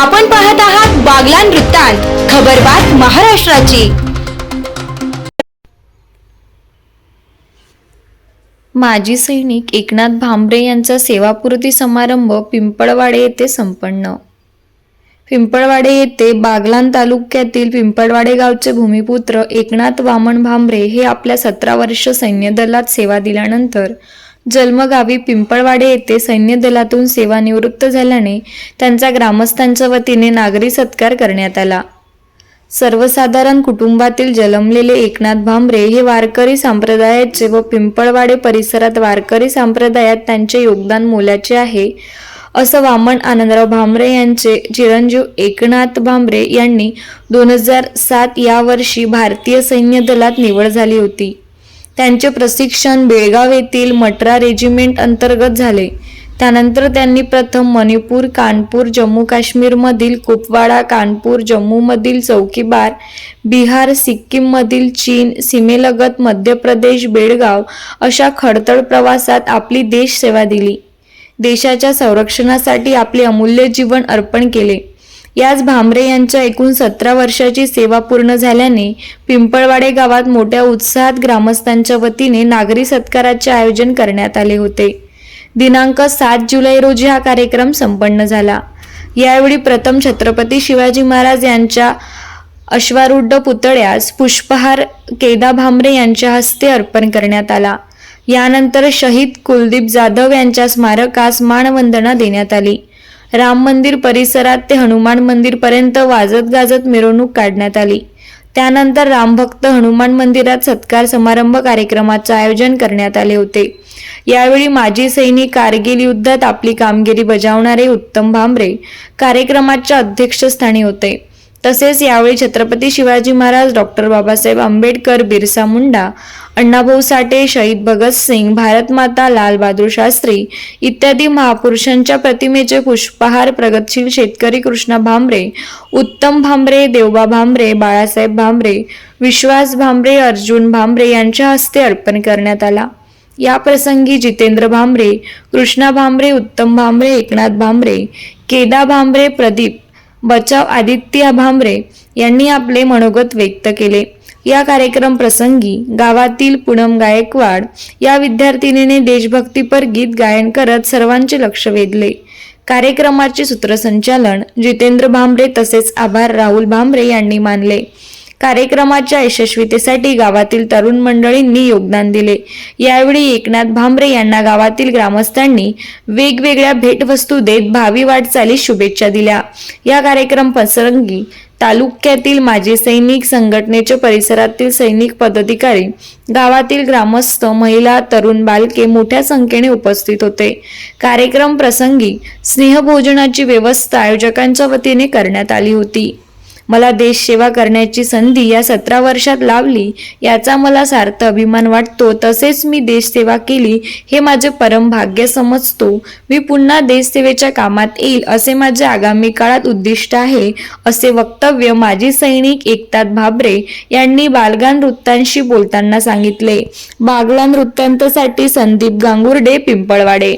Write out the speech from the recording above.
आपण पाहत आहात बागलान वृत्तांत खबरबात महाराष्ट्राची. माजी सैनिक एकनाथ भांबरे यांचा सेवापूर्ती समारंभ पिंपळवाडे येथे संपन्न. पिंपळवाडे येथे बागलान तालुक्यातील पिंपळवाडे गावचे भूमिपुत्र एकनाथ वामन भांबरे हे आपल्या सतरा वर्ष सैन्य दलात सेवा दिल्यानंतर जन्मगावी पिंपळवाडे येथे सैन्य दलातून सेवानिवृत्त झाल्याने त्यांचा ग्रामस्थांच्या वतीने नागरी सत्कार करण्यात आला. सर्वसाधारण कुटुंबातील जन्मलेले एकनाथ भांबरे हे वारकरी संप्रदायाचे व पिंपळवाडे परिसरात वारकरी संप्रदायात त्यांचे योगदान मोलाचे आहे असं वामन आनंदराव भांबरे यांचे चिरंजीव एकनाथ भांबरे यांनी दोन हजार सात या वर्षी भारतीय सैन्य दलात निवड झाली होती. त्यांचे प्रशिक्षण बेळगाव येथील मटरा रेजिमेंट अंतर्गत झाले. त्यानंतर त्यांनी प्रथम मणिपूर कानपूर जम्मू काश्मीरमधील कुपवाडा कानपूर जम्मूमधील चौकीबार बिहार सिक्कीममधील चीन सीमेलगत मध्य प्रदेश बेळगाव अशा खडतड प्रवासात आपली देश सेवा दिली. देशाच्या संरक्षणासाठी आपले अमूल्य जीवन अर्पण केले. याच भांबरे यांच्या एकूण सतरा वर्षाची सेवा पूर्ण झाल्याने पिंपळवाडे गावात मोठ्या उत्साहात ग्रामस्थांच्या वतीने नागरी सत्काराचे आयोजन करण्यात आले होते. दिनांक सात जुलै रोजी हा कार्यक्रम संपन्न झाला. यावेळी प्रथम छत्रपती शिवाजी महाराज यांच्या अश्वारूढ पुतळ्यास पुष्पहार केदा भांबरे यांच्या हस्ते अर्पण करण्यात आला. यानंतर शहीद कुलदीप जाधव यांच्या स्मारकास मानवंदना देण्यात आली. राम मंदिर परिसरात ते हनुमान मंदिरपर्यंत वाजत गाजत मिरवणूक काढण्यात आली. त्यानंतर रामभक्त हनुमान मंदिरात सत्कार समारंभ कार्यक्रमाचे आयोजन करण्यात आले होते. यावेळी माजी सैनिक कारगिल युद्धात आपली कामगिरी बजावणारे उत्तम भांबरे कार्यक्रमाच्या अध्यक्षस्थानी होते. तसेच यावेळी छत्रपती शिवाजी महाराज डॉक्टर बाबासाहेब आंबेडकर बिरसा मुंडा अण्णाभाऊ साठे शहीद भगतसिंग भारतमाता लालबहादूर शास्त्री इत्यादी महापुरुषांच्या प्रतिमेचे पुष्पहार प्रगतशील शेतकरी कृष्णा भांबरे उत्तम भांबरे देवबा भांबरे बाळासाहेब भांबरे विश्वास भांबरे अर्जुन भांबरे यांच्या हस्ते अर्पण करण्यात आला. या प्रसंगी जितेंद्र भांबरे कृष्णा भांबरे उत्तम भांबरे एकनाथ भांबरे केदा भांबरे प्रदीप बचाव आदित्य भांबरे यांनी आपले मनोगत व्यक्त केले. या कार्यक्रम प्रसंगी गावातील पूनम गायकवाड या विद्यार्थिनीने देशभक्तीपर गीत गायन करत सर्वांचे लक्ष वेधले. कार्यक्रमाचे सूत्रसंचालन जितेंद्र भांबरे तसेच आभार राहुल भांबरे यांनी मानले. कार्यक्रमाच्या यशस्वीतेसाठी गावातील तरुण मंडळींनी योगदान दिले. यावेळी एकनाथ भांबरे यांना गावातील ग्रामस्थांनी वेगवेगळ्या भेटवस्तू देत भावी वाटचालीस शुभेच्छा दिल्या. या कार्यक्रम प्रसंगी तालुक्यातील माजी सैनिक संघटनेचे परिसरातील सैनिक पदाधिकारी गावातील ग्रामस्थ महिला तरुण बालके मोठ्या संख्येने उपस्थित होते. कार्यक्रम प्रसंगी स्नेहभोजनाची व्यवस्था आयोजकांच्या वतीने करण्यात आली होती. मला देशसेवा करण्याची संधी या सतरा वर्षात लाभली याचा मला सार्थ अभिमान वाटतो. तसेच मी देशसेवा केली हे माझे परम भाग्य समजतो. मी पुन्हा देशसेवेच्या कामात येईल असे माझे आगामी काळात उद्दिष्ट आहे. असे वक्तव्य माजी सैनिक एकतात भाबरे यांनी बालगान वृत्तांशी बोलताना सांगितले. बागलान वृत्तांतसाठी संदीप गांगुर्डे पिंपळवाडे.